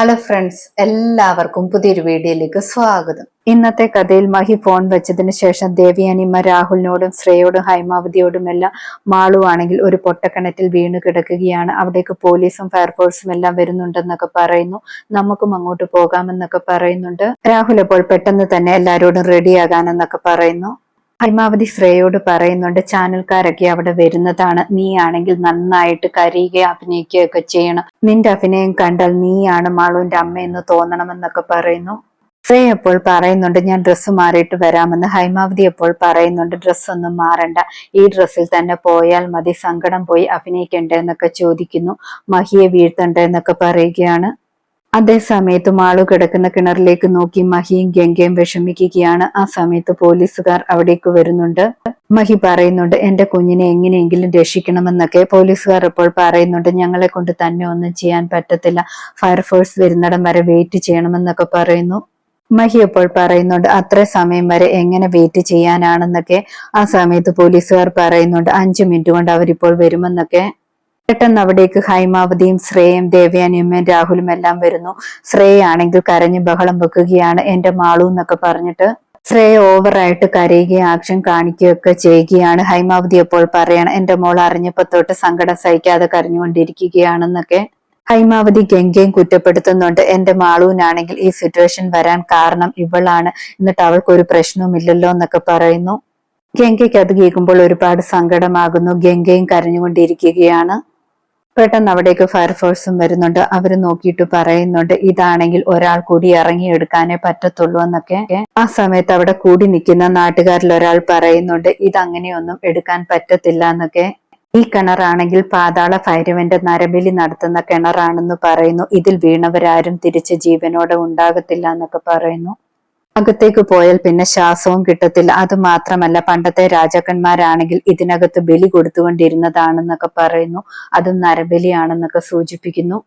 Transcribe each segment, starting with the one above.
Hello friends എല്ലാവർക്കും പുതിയൊരു വീഡിയോയിലേക്ക് സ്വാഗതം. ഇന്നത്തെ കഥയിൽ മഹി ഫോൺ വെച്ചതിന് ശേഷം ദേവിയാനിമ്മ രാഹുലിനോടും ശ്രേയോടും ഹൈമാവതിയോടും എല്ലാം മാളുവാണെങ്കിൽ ഒരു പൊട്ടക്കിണറ്റിൽ വീണ് കിടക്കുകയാണ്. അവിടേക്ക് പോലീസും ഫയർഫോഴ്സും എല്ലാം വരുന്നുണ്ടെന്നൊക്കെ പറയുന്നു. നമുക്കും അങ്ങോട്ട് പോകാമെന്നൊക്കെ പറയുന്നുണ്ട്. രാഹുൽ അപ്പോൾ പെട്ടെന്ന് തന്നെ എല്ലാരോടും റെഡിയാകാനെന്നൊക്കെ പറയുന്നു. ഹൈമാവതി ശ്രേയോട് പറയുന്നുണ്ട് ചാനൽക്കാരൊക്കെ അവിടെ വരുന്നതാണ്. നീ ആണെങ്കിൽ നന്നായിട്ട് കരയുകയും അഭിനയിക്കുകയൊക്കെ ചെയ്യണം. നിന്റെ അഭിനയം കണ്ടാൽ നീയാണ് മാളുവിന്റെ അമ്മയെന്ന് തോന്നണമെന്നൊക്കെ പറയുന്നു. ശ്രേയ അപ്പോൾ പറയുന്നുണ്ട് ഞാൻ ഡ്രസ്സ് മാറിയിട്ട് വരാമെന്ന്. ഹൈമാവതി അപ്പോൾ പറയുന്നുണ്ട് ഡ്രസ്സ് ഒന്നും മാറണ്ട. ഈ ഡ്രസ്സിൽ തന്നെ പോയാൽ മതി. സങ്കടം പോയി അഭിനയിക്കണ്ടേ എന്നൊക്കെ ചോദിക്കുന്നു. മഹിയെ വീഴ്ത്തണ്ടേ എന്നൊക്കെ പറയുകയാണ്. അതേ സമയത്ത് മാളു കിടക്കുന്ന കിണറിലേക്ക് നോക്കി മഹിയും ഗംഗയും വിഷമിക്കുകയാണ്. ആ സമയത്ത് പോലീസുകാർ അവിടേക്ക് വരുന്നുണ്ട്. മഹി പറയുന്നുണ്ട് എന്റെ കുഞ്ഞിനെ എങ്ങനെയെങ്കിലും രക്ഷിക്കണമെന്നൊക്കെ. പോലീസുകാർ ഇപ്പോൾ പറയുന്നുണ്ട് ഞങ്ങളെ കൊണ്ട് തന്നെ ഒന്നും ചെയ്യാൻ പറ്റത്തില്ല. ഫയർഫോഴ്സ് വരുന്നിടം വരെ വെയിറ്റ് ചെയ്യണമെന്നൊക്കെ പറയുന്നു. മഹി ഇപ്പോൾ പറയുന്നുണ്ട് അത്ര സമയം വരെ എങ്ങനെ വെയിറ്റ് ചെയ്യാനാണെന്നൊക്കെ. ആ സമയത്ത് പോലീസുകാർ പറയുന്നുണ്ട് അഞ്ചു മിനിറ്റ് കൊണ്ട് അവരിപ്പോൾ വരുമെന്നൊക്കെ. പെട്ടെന്ന് അവിടേക്ക് ഹൈമാവതിയും ശ്രേയയും ദേവയാനിയമ്മയും രാഹുലും എല്ലാം വരുന്നു. ശ്രേയ ആണെങ്കിൽ കരഞ്ഞ് ബഹളം വെക്കുകയാണ് എന്റെ മാളു എന്നൊക്കെ പറഞ്ഞിട്ട് ശ്രേയ ഓവറായിട്ട് കരയുകയും ആക്ഷൻ കാണിക്കുകയൊക്കെ ചെയ്യുകയാണ്. ഹൈമാവതി അപ്പോൾ പറയണം എന്റെ മോൾ അറിഞ്ഞപ്പോ തൊട്ട് സങ്കടം സഹിക്കാതെ കരഞ്ഞുകൊണ്ടിരിക്കുകയാണെന്നൊക്കെ. ഹൈമാവതി ഗംഗയും കുറ്റപ്പെടുത്തുന്നുണ്ട്. എന്റെ മാളൂനാണെങ്കിൽ ഈ സിറ്റുവേഷൻ വരാൻ കാരണം ഇവളാണ്. എന്നിട്ട് അവൾക്ക് ഒരു പ്രശ്നവുമില്ലല്ലോ എന്നൊക്കെ പറയുന്നു. ഗംഗയ്ക്ക് അത് കേൾക്കുമ്പോൾ ഒരുപാട് സങ്കടമാകുന്നു. ഗംഗയും കരഞ്ഞുകൊണ്ടിരിക്കുകയാണ്. പെട്ടെന്ന് അവിടേക്ക് ഫയർഫോഴ്സും വരുന്നുണ്ട്. അവർ നോക്കിയിട്ട് പറയുന്നുണ്ട് ഇതാണെങ്കിൽ ഒരാൾ കൂടി ഇറങ്ങിയെടുക്കാനേ പറ്റത്തുള്ളൂ എന്നൊക്കെ. ആ സമയത്ത് അവിടെ കൂടി നിൽക്കുന്ന നാട്ടുകാരിൽ ഒരാൾ പറയുന്നുണ്ട് ഇതങ്ങനെയൊന്നും എടുക്കാൻ പറ്റത്തില്ല എന്നൊക്കെ. ഈ കിണറാണെങ്കിൽ പാതാള ഭൈരവന്റെ നരബലി നടത്തുന്ന കിണറാണെന്ന് പറയുന്നു. ഇതിൽ വീണവരാരും തിരിച്ച് ജീവനോടെ ഉണ്ടാകത്തില്ല എന്നൊക്കെ പറയുന്നു. അകത്തേക്ക് പോയാൽ പിന്നെ ശ്വാസവും കിട്ടത്തില്ല. അത് മാത്രമല്ല പണ്ടത്തെ രാജാക്കന്മാരാണെങ്കിൽ ഇതിനകത്ത് ബലി കൊടുത്തുകൊണ്ടിരുന്നതാണെന്നൊക്കെ പറയുന്നു. അതും നരബലിയാണെന്നൊക്കെ സൂചിപ്പിക്കുന്നു.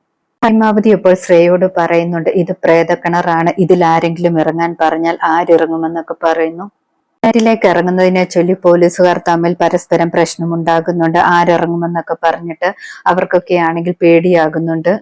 പരമാവധി ഇപ്പോൾ ശ്രേയോട് പറയുന്നുണ്ട് ഇത് പ്രേതക്കിണറാണ്. ഇതിൽ ആരെങ്കിലും ഇറങ്ങാൻ പറഞ്ഞാൽ ആരിറങ്ങുമെന്നൊക്കെ പറയുന്നു. കിണറ്റിലേക്ക് ഇറങ്ങുന്നതിനെ ചൊല്ലി പോലീസുകാർ തമ്മിൽ പരസ്പരം പ്രശ്നമുണ്ടാകുന്നുണ്ട്. ആരിറങ്ങുമെന്നൊക്കെ പറഞ്ഞിട്ട് അവർക്കൊക്കെ ആണെങ്കിൽ പേടിയാകുന്നുണ്ട്.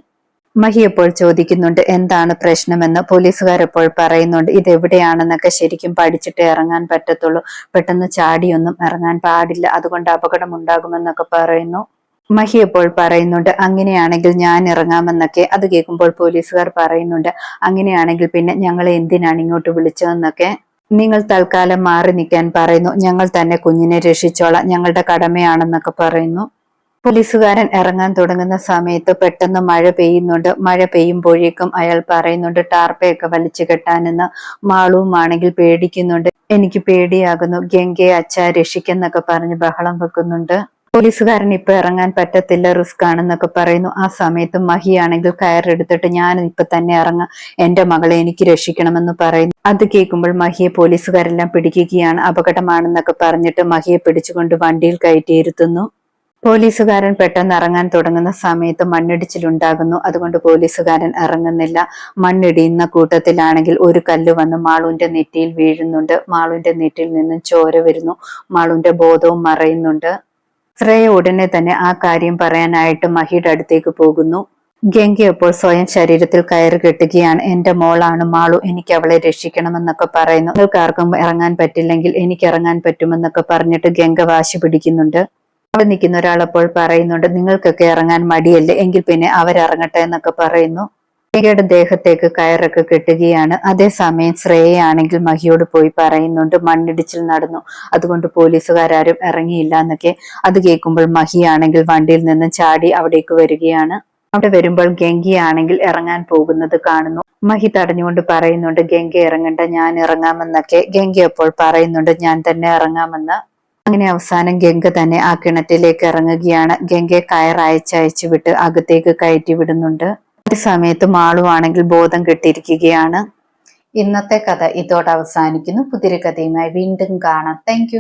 മഹി എപ്പോൾ ചോദിക്കുന്നുണ്ട് എന്താണ് പ്രശ്നമെന്ന്? പോലീസുകാരെപ്പോൾ പറയുന്നുണ്ട് ഇത് എവിടെയാണെന്നൊക്കെ ശരിക്കും പഠിച്ചിട്ട് ഇറങ്ങാൻ പറ്റത്തുള്ളൂ. പെട്ടെന്ന് ചാടിയൊന്നും ഇറങ്ങാൻ പാടില്ല. അതുകൊണ്ട് അപകടം ഉണ്ടാകുമെന്നൊക്കെ പറയുന്നു. മഹി എപ്പോൾ പറയുന്നുണ്ട് അങ്ങനെയാണെങ്കിൽ ഞാൻ ഇറങ്ങാമെന്നൊക്കെ. അത് കേൾക്കുമ്പോൾ പോലീസുകാർ പറയുന്നുണ്ട് അങ്ങനെയാണെങ്കിൽ പിന്നെ ഞങ്ങളെ എന്തിനാണ് ഇങ്ങോട്ട് വിളിച്ചതെന്നൊക്കെ? നിങ്ങൾ തൽക്കാലം മാറി നിൽക്കാൻ പറയുന്നു. ഞങ്ങൾ തന്നെ കുഞ്ഞിനെ രക്ഷിച്ചോളാം. ഞങ്ങളുടെ കടമയാണെന്നൊക്കെ പറയുന്നു. പോലീസുകാരൻ ഇറങ്ങാൻ തുടങ്ങുന്ന സമയത്ത് പെട്ടെന്ന് മഴ പെയ്യുന്നുണ്ട്. മഴ പെയ്യുമ്പോഴേക്കും അയാൾ പറയുന്നുണ്ട് ടാർപ്പയൊക്കെ വലിച്ചു കെട്ടാനെന്ന് മാളുവുമാണെങ്കിൽ പേടിക്കുന്നുണ്ട്. എനിക്ക് പേടിയാകുന്നു. ഗംഗയെ അച്ഛ രക്ഷിക്കെന്നൊക്കെ പറഞ്ഞ് ബഹളം വെക്കുന്നുണ്ട്. പോലീസുകാരൻ ഇപ്പൊ ഇറങ്ങാൻ പറ്റത്തില്ല റിസ്ക് ആണെന്നൊക്കെ പറയുന്നു. ആ സമയത്ത് മഹിയാണെങ്കിൽ കയറെടുത്തിട്ട് ഞാൻ ഇപ്പൊ തന്നെ ഇറങ്ങാം. എന്റെ മകളെ എനിക്ക് രക്ഷിക്കണമെന്ന് പറയുന്നു. അത് കേൾക്കുമ്പോൾ മഹിയെ പോലീസുകാരെല്ലാം പിടിക്കുകയാണ്. അപകടമാണെന്നൊക്കെ പറഞ്ഞിട്ട് മഹിയെ പിടിച്ചുകൊണ്ട് വണ്ടിയിൽ കയറ്റിയിരുത്തുന്നു പോലീസുകാരൻ പെട്ടെന്ന് ഇറങ്ങാൻ തുടങ്ങുന്ന സമയത്ത് മണ്ണിടിച്ചിലുണ്ടാകുന്നു. അതുകൊണ്ട് പോലീസുകാരൻ ഇറങ്ങുന്നില്ല. മണ്ണിടിയുന്ന കൂട്ടത്തിലാണെങ്കിൽ ഒരു കല്ല് വന്ന് മാളുവിന്റെ നെറ്റിയിൽ വീഴുന്നുണ്ട്. മാളുവിന്റെ നെറ്റിയിൽ നിന്നും ചോര വരുന്നു. മാളുവിന്റെ ബോധവും മറയുന്നുണ്ട്. ശ്രേയ ഉടനെ തന്നെ ആ കാര്യം പറയാനായിട്ട് മഹിയുടെ അടുത്തേക്ക് പോകുന്നു. ഗംഗ അപ്പോൾ സ്വയം ശരീരത്തിൽ കയറി കെട്ടുകയാണ്. എന്റെ മോളാണ് മാളു. എനിക്ക് അവളെ രക്ഷിക്കണമെന്നൊക്കെ പറയുന്നു. നിങ്ങൾക്ക് ആർക്കും ഇറങ്ങാൻ പറ്റില്ലെങ്കിൽ എനിക്ക് ഇറങ്ങാൻ പറ്റുമെന്നൊക്കെ പറഞ്ഞിട്ട് ഗംഗ വാശി പിടിക്കുന്നുണ്ട്. അവിടെ നിൽക്കുന്ന ഒരാൾ അപ്പോൾ പറയുന്നുണ്ട് നിങ്ങൾക്കൊക്കെ ഇറങ്ങാൻ മടിയല്ലേ? എങ്കിൽ പിന്നെ അവരിറങ്ങട്ടെ എന്നൊക്കെ പറയുന്നു. മഹിയുടെ ദേഹത്തേക്ക് കയറൊക്കെ കെട്ടുകയാണ്. അതേസമയം ശ്രേയയാണെങ്കിൽ മഹിയോട് പോയി പറയുന്നുണ്ട് മണ്ണിടിച്ചിൽ നടന്നു. അതുകൊണ്ട് പോലീസുകാരും ഇറങ്ങിയില്ല എന്നൊക്കെ. അത് കേൾക്കുമ്പോൾ മഹിയാണെങ്കിൽ വണ്ടിയിൽ നിന്ന് ചാടി അവിടേക്ക് വരികയാണ്. അവിടെ വരുമ്പോൾ ഗംഗിയാണെങ്കിൽ ഇറങ്ങാൻ പോകുന്നത് കാണുന്നു. മഹി തടഞ്ഞുകൊണ്ട് പറയുന്നുണ്ട് ഗംഗ ഇറങ്ങണ്ട ഞാൻ ഇറങ്ങാമെന്നൊക്കെ. ഗംഗ അപ്പോൾ പറയുന്നുണ്ട് ഞാൻ തന്നെ ഇറങ്ങാമെന്ന്. അങ്ങനെ അവസാനം ഗംഗ തന്നെ ആ കിണറ്റിലേക്ക് ഇറങ്ങുകയാണ്. ഗംഗയെ കയർ അയച്ചയച്ചു വിട്ട് അകത്തേക്ക് കയറ്റി വിടുന്നുണ്ട്. ഒരു സമയത്ത് മാളുവാണെങ്കിൽ ബോധം കെട്ടിയിരിക്കുകയാണ്. ഇന്നത്തെ കഥ ഇതോടെ അവസാനിക്കുന്നു. പുതിയൊരു കഥയുമായി വീണ്ടും കാണാം. താങ്ക്